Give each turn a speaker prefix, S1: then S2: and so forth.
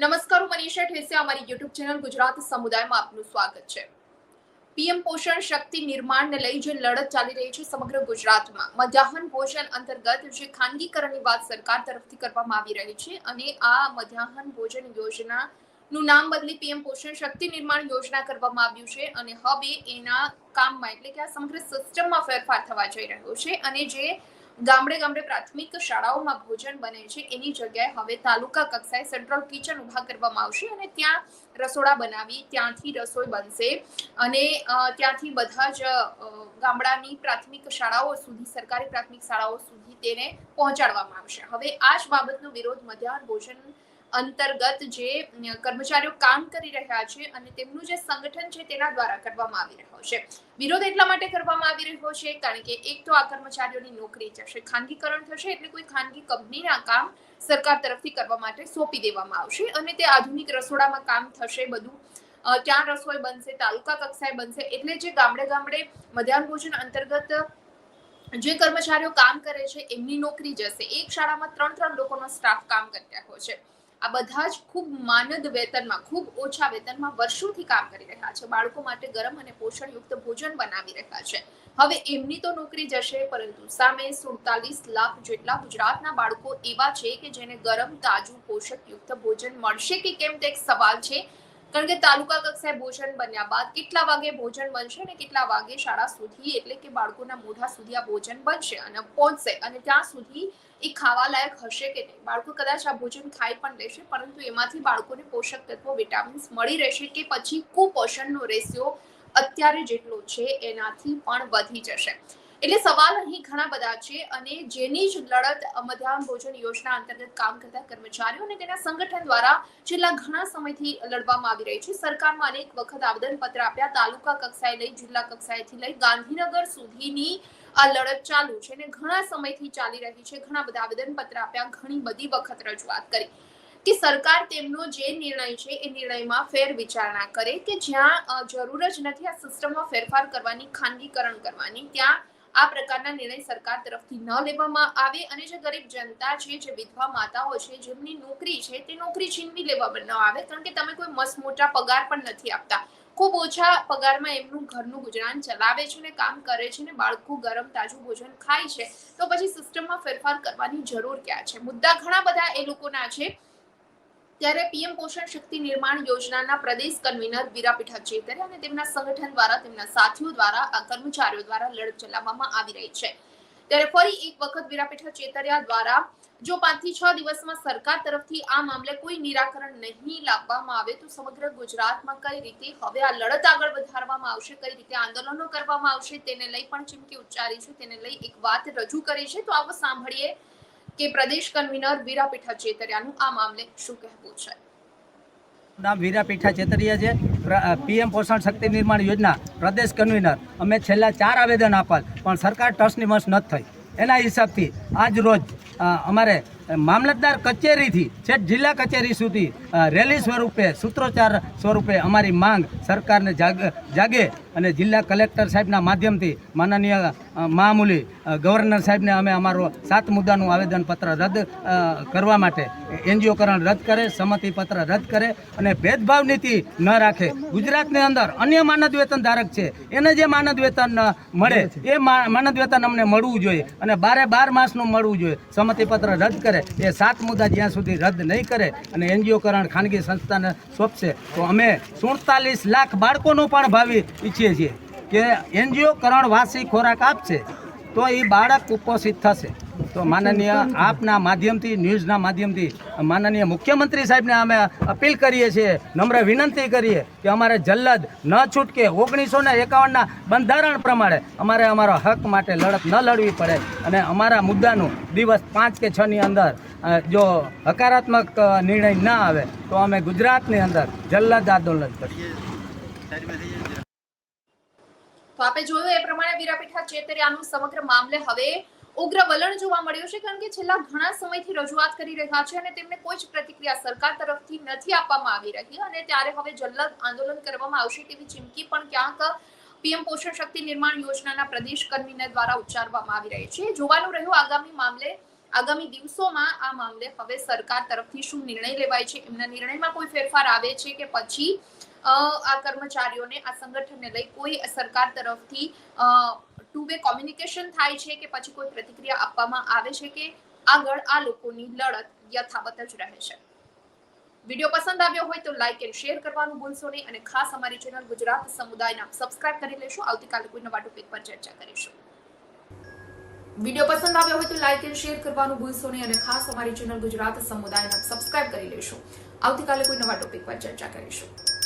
S1: નમસ્કાર હું મનીષા ઠેસે, અમારી યુટ્યુબ ચેનલ ગુજરાત સમુદાયમાં આપનું સ્વાગત છે. પીએમ પોષણ શક્તિ નિર્માણને લઈ જે લડત ચાલી રહી છે સમગ્ર ગુજરાતમાં, મધ્યાહન ભોજન અંતર્ગત જે ખાનગીકરણની વાત સરકાર તરફથી કરવામાં આવી રહી છે અને આ મધ્યાહન ભોજન યોજના નું નામ બદલી પીએમ પોષણ શક્તિ નિર્માણ યોજના કરવામાં આવ્યું છે અને હવે એના કામમાં એટલે કે આ સમગ્ર સિસ્ટમમાં ફેરફાર થવા જઈ રહ્યો છે અને જે ગામડે ગામડે પ્રાથમિક શાળાઓમાં ભોજન બને છે. એની જગ્યાએ હવે તાલુકા કક્ષાએ સેન્ટ્રલ કિચન ઊભા કરવામાં આવશે અને ત્યાં રસોડા બનાવી ત્યાંથી રસોઈ બનશે. અને ત્યાંથી બધા જ ગામડાની પ્રાથમિક શાળાઓ સુધી, સરકારી પ્રાથમિક શાળાઓ સુધી તેને પહોંચાડવામાં આવશે. હવે આ જ બાબતનો વિરોધ મધ્યાહન ભોજન અંતર્ગત જે કર્મચારીઓ કામ કરી રહ્યા છે અને તેમનું જે સંગઠન છે તેના દ્વારા કરવામાં આવી રહ્યો છે. વિરોધ એટલા માટે કરવામાં આવી રહ્યો છે કારણ કે એક તો આ કર્મચારીઓની નોકરી જશે, ખાનગીકરણ થશે એટલે કોઈ ખાનગી કંપનીના કામ સરકાર તરફથી કરવા માટે સોંપી દેવામાં આવશે અને તે આધુનિક રસોડામાં કામ થશે બધું. ત્યાં રસોઈ બનશે, તાલુકા કક્ષાએ બનશે એટલે જે ગામડે ગામડે મધ્યાહન ભોજન અંતર્ગત જે કર્મચારીઓ કામ કરે છે એમની નોકરી જશે. એક શાળામાં ત્રણ ત્રણ લોકોનો સ્ટાફ કામ કરી રહ્યો છે. આ બધા જ ખૂબ માનદ વેતનમાં, ખૂબ ઓછા વેતનમાં વર્ષોથી કામ કરી રહ્યા છે. બાળકો માટે ગરમ અને પોષણયુક્ત ભોજન બનાવી રહ્યા છે. હવે એમની તો નોકરી જશે, પરંતુ સામે સુડતાલીસ લાખ જેટલા ગુજરાતના બાળકો એવા છે કે જેને ગરમ, તાજું, પોષકયુક્ત ભોજન મળશે કે કેમ તે એક સવાલ છે. કારણ કે તાલુકા કક્ષાએ ભોજન બન્યા બાદ કેટલા વાગે ભોજન બનશે અને કેટલા વાગે શાળા સુધી, એટલે કે બાળકોના મોઢા સુધી આ ભોજન બનશે અને પહોંચશે અને ત્યાં સુધી એ ખાવા લાયક હશે કે નહીં. બાળકો કદાચ આ ભોજન ખાઈ પણ લેશે, પરંતુ એમાંથી બાળકોને પોષક તત્વો, વિટામિન્સ મળી રહેશે કે પછી કુપોષણનો રેશિયો અત્યારે જેટલો છે એનાથી પણ વધી જશે. એટલે સવાલ અહીં ઘણા બધા છે અને જેની જ લડત મધ્યાહન ભોજન યોજના અંતર્ગત કામ કરતા કર્મચારીઓ અને તેના સંગઠન દ્વારા છેલ્લા ઘણા સમયથી લડવામાં આવી રહી છે. સરકારમાં અનેક વખત આવેદનપત્ર આપ્યા. તાલુકા કક્ષાએ લઈ, જિલ્લા કક્ષાએથી લઈ, ગાંધીનગર સુધીની આ લડત ચાલુ છે અને ઘણા સમયથી ચાલી રહી છે. ઘણા બધા આવેદનપત્ર આપ્યા, ઘણી બધી વખત રજૂઆત કરી કે સરકાર તેમનો જે નિર્ણય છે એ નિર્ણયમાં ફેર વિચારણા કરે કે જ્યાં જરૂર જ નથી આ સિસ્ટમમાં ફેરફાર કરવાની, ખાનગીકરણ કરવાની. ત્યાં આ પ્રકારના નિર્ણય સરકાર તરફથી ન લેવામાં આવે અને જે ગરીબ જનતા છે, જે વિધવા માતાઓ છે, જેમની નોકરી છે, તે નોકરી છીનવી લેવામાં ન આવે, કારણ કે તમે કોઈ મસ્ત મોટા પગાર પણ નથી આપતા. ખૂબ ઓછા પગારમાં એમનું ઘરનું ગુજરાન ચલાવે છે ને કામ કરે છે ને બાળકો ગરમ તાજું ભોજન ખાય છે, તો પછી સિસ્ટમમાં ફેરફાર કરવાની જરૂર ક્યાં છે? મુદ્દા ઘણા બધા એ લોકોના છે. ત્યારે પીએમ પોષણ શક્તિ નિર્માણ યોજનાના પ્રદેશ કન્વીનર વીરાપીઠા ચેતરે અને તેમના સંગઠન દ્વારા તેમના સાથીઓ દ્વારા આ કર્મચારીઓ દ્વારા લડત ચલાવવામાં આવી રહી છે. ત્યારે ફરી એક વખત વીરાપીઠા ચેતરિયા દ્વારા જો પાંચથી છ દિવસમાં સરકાર તરફથી આ મામલે કોઈ નિરાકરણ નહીં લાવવામાં આવે તો સમગ્ર ગુજરાતમાં કઈ રીતે હવે આ લડત આગળ વધારવામાં આવશે, કઈ રીતે આંદોલનો કરવામાં આવશે, તેને લઈ પણ ચીમકી ઉચ્ચારી છે, તેને લઈ એક વાત રજૂ કરી છે. તો આવો સાંભળીએ કે પ્રદેશ કન્વીનર વીરાપીઠા ચેતરિયાનું આ મામલે શું કહેવું છે?
S2: નામ વીરા પીઠા ચેતરિયા છે. પીએમ પોષણ શક્તિ નિર્માણ યોજના પ્રદેશ કન્વીનર. અમે છેલ્લા ચાર આવેદન આપેલ, પણ સરકાર ટસની મસ નથી થઈ. એના હિસાબથી આજ રોજ અમારે મામલતદાર કચેરીથી, છેક જિલ્લા કચેરી સુધી રેલી સ્વરૂપે, સૂત્રોચ્ચાર સ્વરૂપે અમારી માંગ સરકારને જાગ અને જિલ્લા કલેક્ટર સાહેબના માધ્યમથી માનનીય મામૂલી ગવર્નર સાહેબને અમે અમારો સાત મુદ્દાનું આવેદનપત્ર રદ કરવા માટે એનજીઓકરણ રદ કરે, સંમતિપત્ર રદ કરે અને ભેદભાવ નીતિ ન રાખે. ગુજરાતની અંદર અન્ય માનદ વેતન ધારક છે. એને જે માનદ વેતન મળે, એ માનદ વેતન અમને મળવું જોઈએ અને બારે બાર માસનું મળવું જોઈએ. સંમતિપત્ર રદ કરે. એ સાત મુદ્દા જ્યાં સુધી રદ નહીં કરે અને એનજીઓકરણ ખાનગી સંસ્થાને સોંપશે, તો અમે સુડતાલીસ લાખ બાળકોનું પણ ભાવિ ઈચ્છીએ છીએ કે એનજીઓકરણ વાસી ખોરાક આપશે. તો એ બાળક કુપોષિત થશે. તો માનનીય આપના માધ્યમથી, ન્યૂઝના માધ્યમથી, માનનીય મુખ્યમંત્રી સાહેબને અમે અપીલ કરીએ છીએ, નમ્ર વિનંતી કરીએ કે અમારે જલ્લદ ન છૂટકે ઓગણીસો ને એકાવનના બંધારણ પ્રમાણે અમારે અમારો હક માટે લડત ન લડવી પડે અને અમારા મુદ્દાનું દિવસ પાંચ કે છની અંદર જો હકારાત્મક નિર્ણય ના આવે, તો અમે ગુજરાતની અંદર જલ્લદ આંદોલન કરીએ.
S1: તો આપે જોયું એ પ્રમાણે વીરાપીઠા ચેતરિયાનું સમગ્ર મામલે હવે ઉગ્ર વલણ જોવા મળ્યું છે, કારણ કે છેલ્લા ઘણા સમયથી રજૂઆત કરી રહ્યા છે અને તેમને કોઈ જ પ્રતિક્રિયા સરકાર તરફથી નથી આપવામાં આવી રહી અને ત્યારે હવે જલ્લદ આંદોલન કરવામાં આવશે તેવી ચીમકી પણ ક્યાંક પીએમ પોષણ શક્તિ નિર્માણ યોજનાના પ્રદેશ કન્વીનર દ્વારા ઉચ્ચારવામાં આવી રહી છે. જોવાનું રહ્યું આગામી મામલે, આગામી દિવસોમાં આ મામલે હવે સરકાર તરફથી શું નિર્ણય લેવાય છે, એમના નિર્ણયમાં કોઈ ફેરફાર આવે છે કે પછી આ કર્મચારીઓને, આ સંગઠનને લઈ કોઈ સરકાર તરફથી ટુ વે કોમ્યુનિકેશન થાય છે કે પછી કોઈ પ્રતિક્રિયા આપવામાં આવે છે કે આગળ આ લોકોની લડત યથાવત જ રહે છે? વીડિયો પસંદ આવ્યો હોય તો લાઈક એન્ડ શેર કરવાનું ભૂલશો નહીં અને ખાસ અમારી ચેનલ ગુજરાત સમુદાયના સબસ્ક્રાઇબ કરી લેશો. આવતીકાલે કોઈ નવા ટોપિક પર ચર્ચા કરીશું. વીડિયો પસંદ આવ્યો હોય તો લાઇક એન્ડ શેર કરવાનું ભૂલશો નહીં અને ખાસ અમારી ચેનલ ગુજરાત સમુદાયના સબસ્ક્રાઇબ કરી લેશો. આવતીકાલે કોઈ નવા ટોપિક પર ચર્ચા કરીશું.